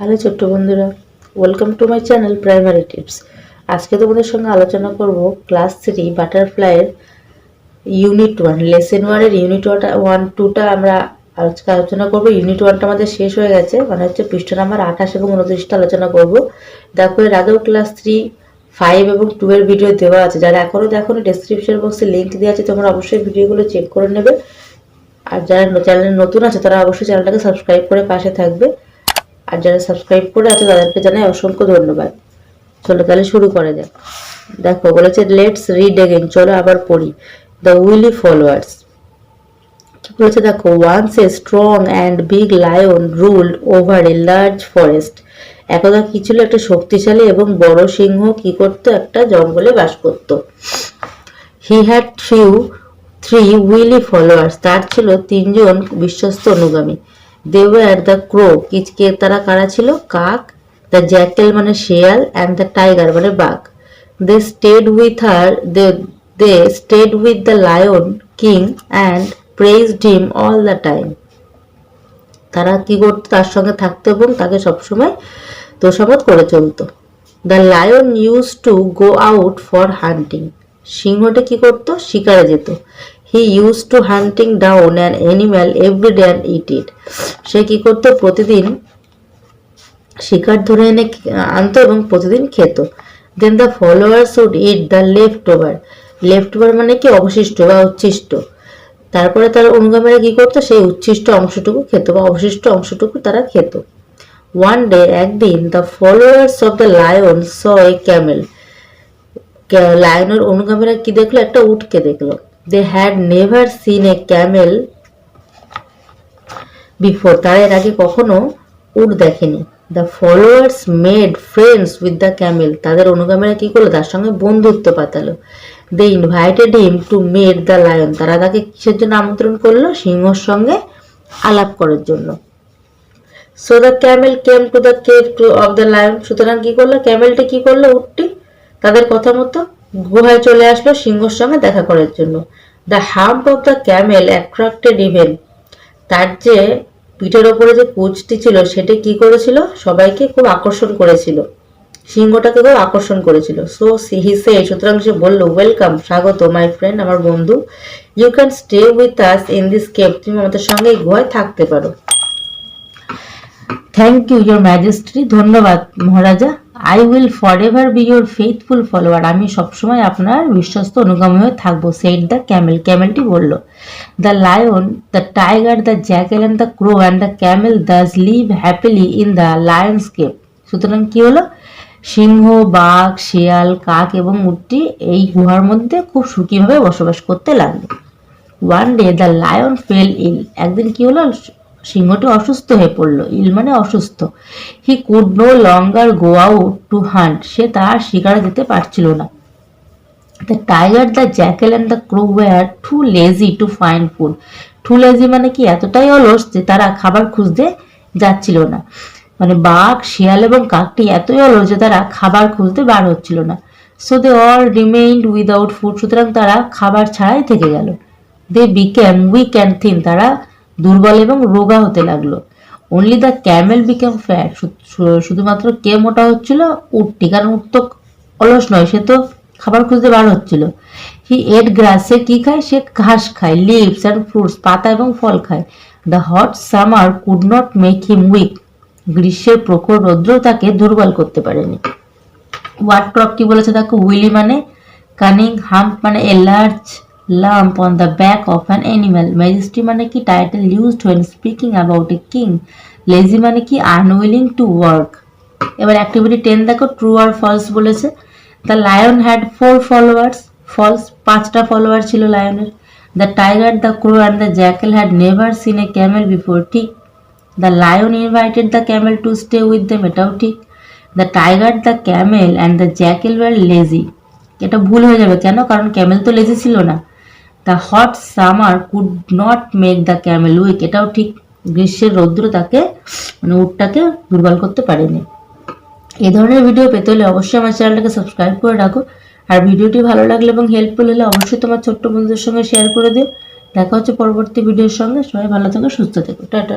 Hello ছোট্ট বন্ধুরা welcome to my channel primary tips আজকে তোমাদের সঙ্গে আলোচনা করব ক্লাস থ্রি বাটারফ্লাইয়ের ইউনিট ওয়ান লেসেন ওয়ানের ইউনিট ওয়ানটা ওয়ান টুটা আমরা আজকে আলোচনা করব। ইউনিট ওয়ানটা আমাদের শেষ হয়ে গেছে মানে হচ্ছে পৃষ্ঠ নাম্বার আঠাশ এবং উনত্রিশটা আলোচনা করব। দেখো, এর আগেও ক্লাস থ্রি ফাইভ এবং টু এর ভিডিও দেওয়া আছে। যারা এখনও দেখো ডেসক্রিপশন বক্সে লিঙ্ক দেওয়া আছে, তোমরা অবশ্যই ভিডিওগুলো চেক করে নেবে। আর যারা চ্যানেলে নতুন আছে, তারা অবশ্যই চ্যানেলটাকে সাবস্ক্রাইব করে পাশে থাকবে। আর যারা সাবস্ক্রাইব করে আছে, তাদেরকে জানাই অসংখ্য ধন্যবাদ। চলো তাহলে শুরু করা যাক। দেখো, বলেছে লেটস রিড এগেন চলো আবার পড়ি। দ্য উইলি ফলোয়ার্স কি বলেছে? দেখো once a strong and big lion ruled over a large forest একদা কি ছিল? একটা শক্তিশালী এবং বড় সিংহ কি করতো? একটা জঙ্গলে বাস করত। He had few three wily followers তার ছিল তিনজন বিশ্বস্ত অনুগামী। দে ওয়ার দ্য ক্রো কিচকে তারা কারা ছিল? কাক দ্য জ্যাকেল মানে শেয়াল অ্যান্ড দ্য টাইগার মানে বাঘ। They stayed with her they they stayed with the lion king and praised him all the time তারা কি করতো? তার সঙ্গে থাকতো এবং তাকে সবসময় তোষামত করে চলতো। The lion use to go out for hunting সিংহটা কি করতো? শিকারে যেত। He use to hunting down an animal every day and eat eat সে কি করতো? প্রতিদিন শিকার ধরে এনে আনতো এবং প্রতিদিন খেত। Then the followers would eat the left over left over মানে কি? অবশিষ্ট বা উচ্ছিষ্ট। তারপরে তার অনুগামীরা কী করতো? সেই উচ্ছিষ্ট অংশটুকু খেত বা অবশিষ্ট অংশটুকু তারা খেত। ওয়ান ডে একদিন the followers of the lion saw a camel লায়নের অনুগামীরা কি দেখল? একটা উটকে দেখল। They had never seen a camel before তারা এর আগে কখনো উট দেখেনি। The followers made friends with the camel তাদের অনুগামীরা কি করল? তার সঙ্গে বন্ধুত্ব পাতালো। They invited him to meet the lion তারা তাকে কিসের জন্য আমন্ত্রণ করল? সিংহর সঙ্গে আলাপ করার জন্য। So the camel came to the cave to of the lion সুতরাং কি করল? ক্যামেলটি কি করল? উটটি তাদের কথা মতো গুহায় চলে আসলো সিংহর সঙ্গে দেখা করার জন্য। The hump of the camel attracted even তার যে পিঠের ওপরে যে কুচটি ছিল, সেটি কি করেছিল? সবাইকে খুব আকর্ষণ করেছিল। সিংহটাকে খুব আকর্ষণ করেছিল। সো হি সে সুতরাং সে বলল ওয়েলকাম স্বাগত মাই ফ্রেন্ড আমার বন্ধু। You can stay with us in this cave তুমি আমাদের সঙ্গে এই গুহায় থাকতে পারো। থ্যাংক ইউ ইয়োর ম্যাজেস্ট্রি ধন্যবাদ, মহারাজা। I will forever be your faithful follower আমি সবসময় আপনার বিশ্বস্ত অনুগামী হয়ে থাকব সেট দ্য ক্যামেল ক্যামেলটি বলল the lion the tiger the jackal and the crow and the camel thus live happily in the lion's cave সুতরাং কী হলো? সিংহ, বাঘ, শিয়াল, কাক এবং উটটি এই গুহার মধ্যে খুব সুখীভাবে বসবাস করতে লাগল। One day the lion fell ill একদিন কী হলো? সিংহটি অসুস্থ হয়ে পড়ল ইল মানে অসুস্থ। He could no longer go out to hunt, সে তার শিকারে যেতে পারছিল না। The tiger, the jackal and the crow were too lazy to find food. Too lazy মানে কি? এতটাই অলস যে তারা খাবার খুঁজতে যাচ্ছিল না। মানে বাঘ, শিয়াল এবং কাকটি এতই অলস যে তারা খাবার খুঁজতে বার হচ্ছিল না। So they all remained without food, সুতরাং তারা খাবার ছাড়াই থেকে গেল। They became weak and thin, তারা দুর্বল এবং রোগা হতে লাগল। Only the camel became fat শুধুমাত্র কে মোটা হচ্ছিল? উটটি কারণ উট তো অলস নয়, সে তো খাবার খুঁজতে বার হচ্ছিল। হি এট গ্রাস সে কি খায়? সে ঘাস খায় লিভস অ্যান্ড ফ্রুটস পাতা এবং ফল খায়। The hot summer could not make him weak গ্রীষ্মের প্রখর রৌদ্র তাকে দুর্বল করতে পারেনি। ওয়াট ক্রপ কি বলেছে দেখো উইলি মানে কানিং হাম্প মানে a large lump on the back of an animal. Majesty মানে কি title used when speaking about a king. Lazy মানে কি unwilling to work. এবার অ্যাক্টিভিটি টেন দেখো ট্রু আর ফলস বলেছে। The lion had four followers false পাঁচটা follower ছিল লায়নের the tiger the crow and the jackal had never seen a camel before ঠিক। The lion invited the camel to stay with them এটাও ঠিক। The tiger the camel and the jackal were lazy এটা ভুল হয়ে যাবে কেন? কারণ Camel তো লেজি ছিল না। The hot summer could not make the camel weak এটাও ঠিক গ্রীষ্মের রৌদ্র তাকে মানে উটটাকে দুর্বল করতে পারেনি। এ ধরনের ভিডিও পেতে হলে অবশ্যই আমার চ্যানেলটাকে সাবস্ক্রাইব করে রাখো। আর ভিডিওটি ভালো লাগলে এবং হেল্পফুল হলে অবশ্যই তোমার ছোট্ট বন্ধুদের সঙ্গে শেয়ার করে দিও। দেখা হচ্ছে পরবর্তী ভিডিওর সঙ্গে। সবাই ভালো থেকো, সুস্থ থেকো। টাটা।